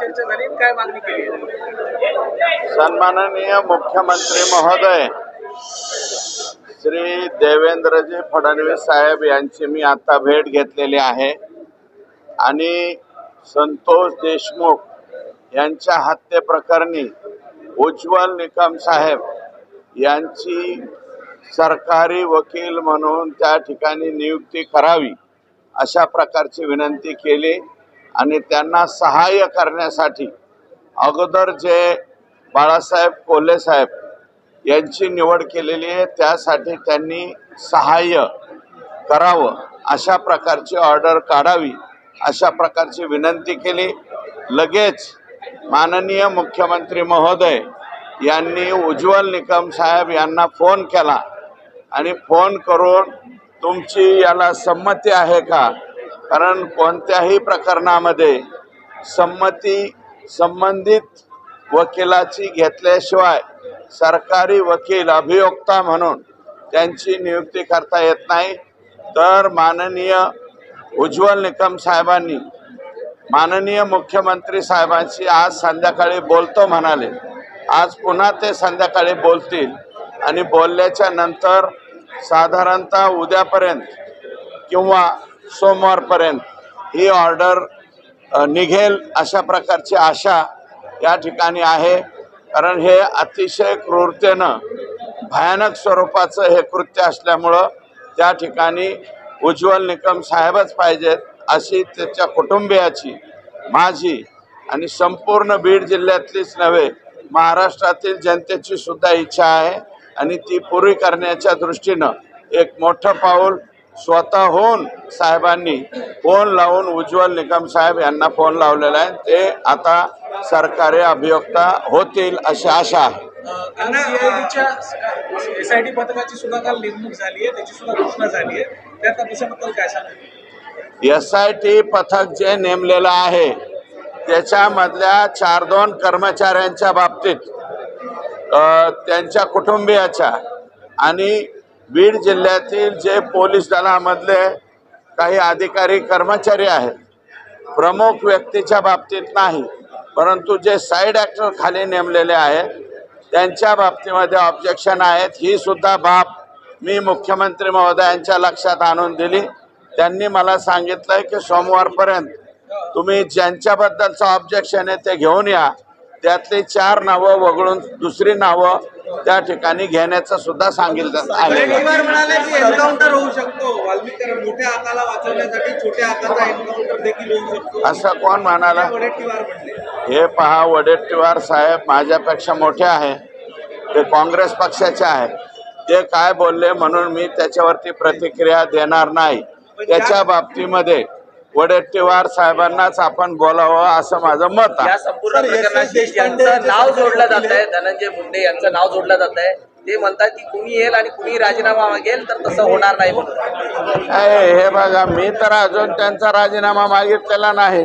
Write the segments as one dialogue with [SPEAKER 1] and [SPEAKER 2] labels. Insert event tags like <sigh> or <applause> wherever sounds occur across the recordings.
[SPEAKER 1] चर्चा झाली काय मागणी केली?
[SPEAKER 2] सन्माननीय मुख्यमंत्री महोदय श्री देवेंद्रजी फडणवीस साहेब यांची मी आता भेट घेतलेली आहे. आणि संतोष देशमुख यांच्या हत्येप्रकरणी उज्ज्वल निकम साहेब यांची सरकारी वकील म्हणून त्या ठिकाणी नियुक्ती करावी अशा प्रकारची विनंती केली. आणि त्यांना सहाय्य करण्यासाठी अगोदर जे बाळासाहेब कोल्हे साहेब यांची निवड केलेली आहे त्यासाठी त्यांनी सहाय्य करावं अशा प्रकारची ऑर्डर काढावी अशा प्रकारची विनंती केली. लगेच माननीय मुख्यमंत्री महोदय यांनी उज्ज्वल निकम साहेब यांना फोन केला आणि फोन करून तुमची याला संमती आहे का? कारण कोणत्याही प्रकरणामध्ये संमती संबंधित वकिलाची घेतल्याशिवाय सरकारी वकील अभियोक्ता म्हणून त्यांची नियुक्ती करता येत नाही. तर माननीय उज्ज्वल निकम साहेबांनी माननीय मुख्यमंत्री साहेबांशी आज संध्याकाळी बोलतो म्हणाले. आज पुन्हा ते संध्याकाळी बोलतील आणि बोलल्याच्या नंतर साधारणतः उद्यापर्यंत किंवा सोमवारपर्यंत. ही ऑर्डर निघेल अशा प्रकारची आशा या ठिकाणी आहे. कारण हे अतिशय क्रूरतेनं भयानक स्वरूपाचं हे कृत्य असल्यामुळं त्या ठिकाणी उज्ज्वल निकम साहेबच पाहिजेत अशी त्याच्या कुटुंबियाची माझी आणि संपूर्ण बीड जिल्ह्यातलीच नव्हे महाराष्ट्रातील जनतेची सुद्धा इच्छा आहे. आणि ती पुरी करण्याच्या दृष्टीनं एक मोठं पाऊल स्वतःहून साहेबांनी फोन लावून उज्ज्वल निकम साहेब यांना फोन लावलेला आहे. ते आता सरकारी अभियोक्ता होतील अशी आशा आहे.
[SPEAKER 1] एसआयटी पथकाची सुद्धा काल नेमणूक झाली आहे. त्याची सुद्धा घोषणा झाली आहे. त्या तपासाबद्दल काय सांगा
[SPEAKER 2] एस आय टी पथक जे नेमलेलं आहे त्याच्यामधल्या चार दोन कर्मचाऱ्यांच्या बाबतीत त्यांच्या कुटुंबियाच्या आणि बीड जिल्ह्यातील जे पोलीस दलामधले काही अधिकारी कर्मचारी आहेत प्रमुख व्यक्तीच्या बाबतीत नाही परंतु जे साईड ॲक्टर खाली नेमलेले आहेत त्यांच्या बाबतीमध्ये ऑब्जेक्शन आहेत. ही सुद्धा बाब मी मुख्यमंत्री महोदयांच्या लक्षात आणून दिली. त्यांनी मला सांगितलंय की सोमवारपर्यंत तुम्ही ज्यांच्याबद्दलचं ऑब्जेक्शन आहे ते घेऊन या. त्यातली चार नावं वगळून दुसरी नावं त्या ठिकाणी घेण्याचं सुद्धा सांगितलं आहे. असं कोण म्हणले? हे पहा वडेट्टीवार साहेब माझ्यापेक्षा मोठे आहे. ते काँग्रेस पक्षाचे आहे. ते काय बोलले म्हणून मी त्याच्यावरती प्रतिक्रिया देणार नाही. त्याच्या बाबतीमध्ये वडेट्टीवार साहेबांनाच आपण बोलावं असं माझं मत आहे.
[SPEAKER 3] या संपूर्ण प्रकरणाशी यांचं नाव जोडलं जात आहे धनंजय मुंडे यांचं नाव जोडलं जात आहे ते म्हणतात की कुणी येईल आणि कुणी राजीनामा मागेल तर तसं होणार नाही म्हणून.
[SPEAKER 2] अय, हे बघा मी तर अजून त्यांचा राजीनामा मागितलेला नाही.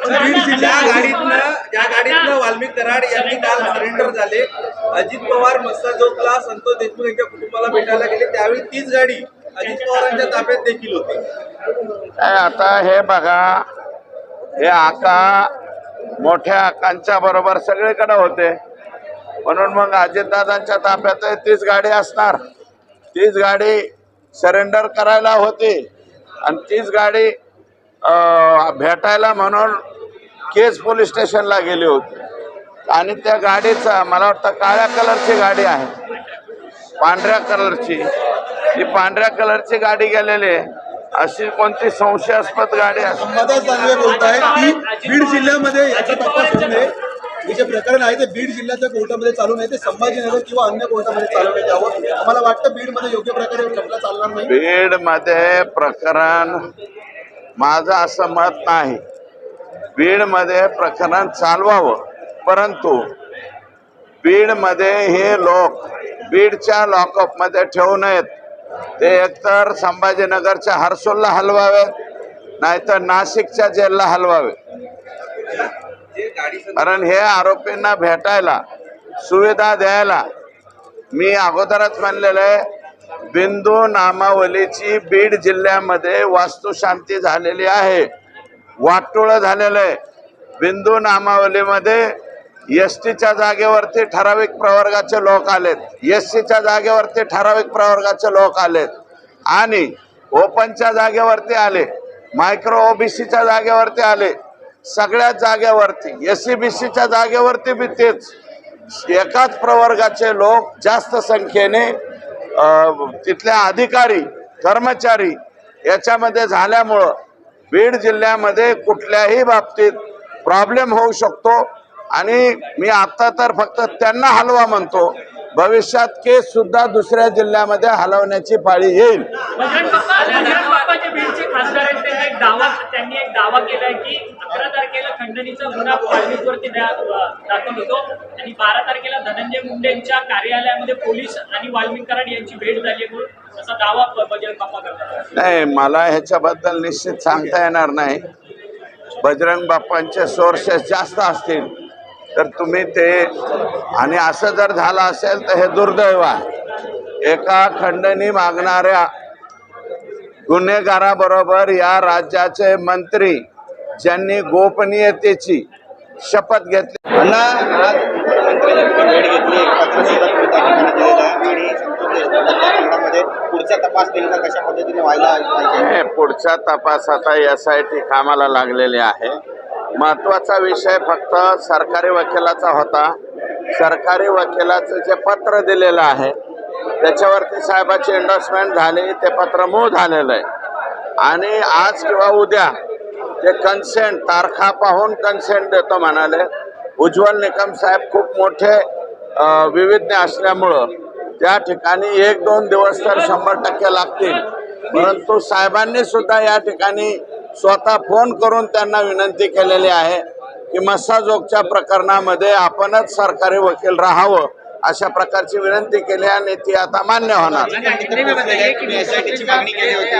[SPEAKER 2] <laughs>
[SPEAKER 1] जिल्ह्या गाडीतनं ज्या गाडीतनं वाल्मिक कराड यांनी काल सरेंडर झाले. अजित पवार मस्ता चौकला संतोष देशमुख यांच्या कुटुंबाला भेटायला गेले. त्यावेळी तीच गाडी अजित पवारांच्या ताब्यात देखील होती.
[SPEAKER 2] काय आता हे बघा हे आका मोठ्या आकांच्या बरोबर सगळीकडे होते. म्हणून मग अजितदादांच्या ताब्यात तीच गाडी असणार. तीच गाडी सरेंडर करायला होती. आणि तीच गाडी भेटायला म्हणून केज पोलीस स्टेशनला गेली होती. आणि त्या गाडीचा मला वाटतं काळ्या कलरची गाडी आहे. पांढऱ्या कलरची. ही पांढऱ्या कलरची गाडी गेलेली आहे. अशी कोणती संशयास्पद गाडी
[SPEAKER 4] दानवे बोलत आहे की बीड जिल्ह्यामध्ये याचा तपास हे जे प्रकरण आहे ते बीड जिल्ह्याच्या कोर्टामध्ये चालू नये ते संभाजीनगर किंवा अन्य कोर्टामध्ये चालवण्यात यावं आम्हाला वाटतं बीडमध्ये योग्य प्रकारे खटला चालणार नाही.
[SPEAKER 2] बीडमध्ये प्रकरण माझं असं मत नाही. बीडमध्ये प्रकरण चालवावं. परंतु बीडमध्ये हे लोक बीडच्या लॉकअपमध्ये ठेवू नयेत. ते एकतर संभाजीनगरच्या हर्सोलला हलवावेत नाहीतर नाशिकच्या जेलला हलवावे. कारण हे आरोपींना भेटायला सुविधा द्यायला मी अगोदरच म्हणलेलं आहे बिंदू नामावलीची बीड जिल्ह्यामध्ये वास्तुशांती झालेली आहे. वाटोळं झालेलं आहे. बिंदू नामावलीमध्ये एस टीच्या जागेवरती ठराविक प्रवर्गाचे लोक आलेत. एस सीच्या जागेवरती ठराविक प्रवर्गाचे लोक आलेत. आणि ओपनच्या जागेवरती आले मायक्रो ओबीसीच्या जागेवरती आले. सगळ्याच जागेवरती एस सी बी सीच्या जागेवरती बी तेच. एकाच प्रवर्गाचे लोक जास्त संख्येने तिथल्या अधिकारी कर्मचारी याच्यामध्ये झाल्यामुळं बीड जिल्ह्यामध्ये कुठल्याही बाबतीत प्रॉब्लेम होऊ शकतो. आणि मी आता तर फक्त त्यांना हलवा म्हणतो. भविष्यात केस सुद्धा दुसऱ्या जिल्ह्यामध्ये हलवण्याची पाळी येईल.
[SPEAKER 5] बजरंग बाप्पा बजरंग बाप्पाचे बीडचे खासदार आहेत त्यांनी एक दावा त्यांनी एक दावा केलाय की अकरा तारखेला खंडणीचा गुन्हा वाल्मिकवरती द्या- दाखल होतो. आणि बारा तारखेला धनंजय मुंडे यांच्या कार्यालयामध्ये पोलीस आणि वाल्मिक कराड यांची भेट झाली आहे म्हणून असा दावा ब- बजरंग बाप्पा करतात.
[SPEAKER 2] नाही मला ह्याच्याबद्दल निश्चित सांगता येणार नाही. बजरंग बाप्पांचे सोर्सेस जास्त असतील. तर तुम्ही ते आणि असं जर झालं असेल तर हे दुर्दैव आहे. एका खंडणी मागणाऱ्या गुन्हेगाराबरोबर या राज्याचे मंत्री ज्यांनी गोपनीयतेची शपथ घेतली.
[SPEAKER 6] पुढचा तपास कशा पद्धतीने व्हायला
[SPEAKER 2] तपासात एस आय टी कामाला लागलेली आहे. महत्त्वाचा विषय फक्त सरकारी वकिलाचा होता. सरकारी वकिलाचं जे पत्र दिलेलं आहे त्याच्यावरती साहेबाची एंडोर्समेंट झाली ते पत्र मूळ झालेलं आहे. आणि आज किंवा उद्या ते कन्सेंट तारखा पाहून कन्सेंट देतो म्हणाले उज्ज्वल निकम साहेब खूप मोठे अ, असल्यामुळं त्या ठिकाणी एक दोन दिवस तर शंभर टक्के लागतील. परंतु साहेबांनी सुद्धा या ठिकाणी स्वतः फोन करून त्यांना विनंती केलेली आहे की मस्साजोगच्या प्रकरणामध्ये आपणच सरकारी वकील राहावं अशा प्रकारची विनंती केली आणि ती आता मान्य होणार.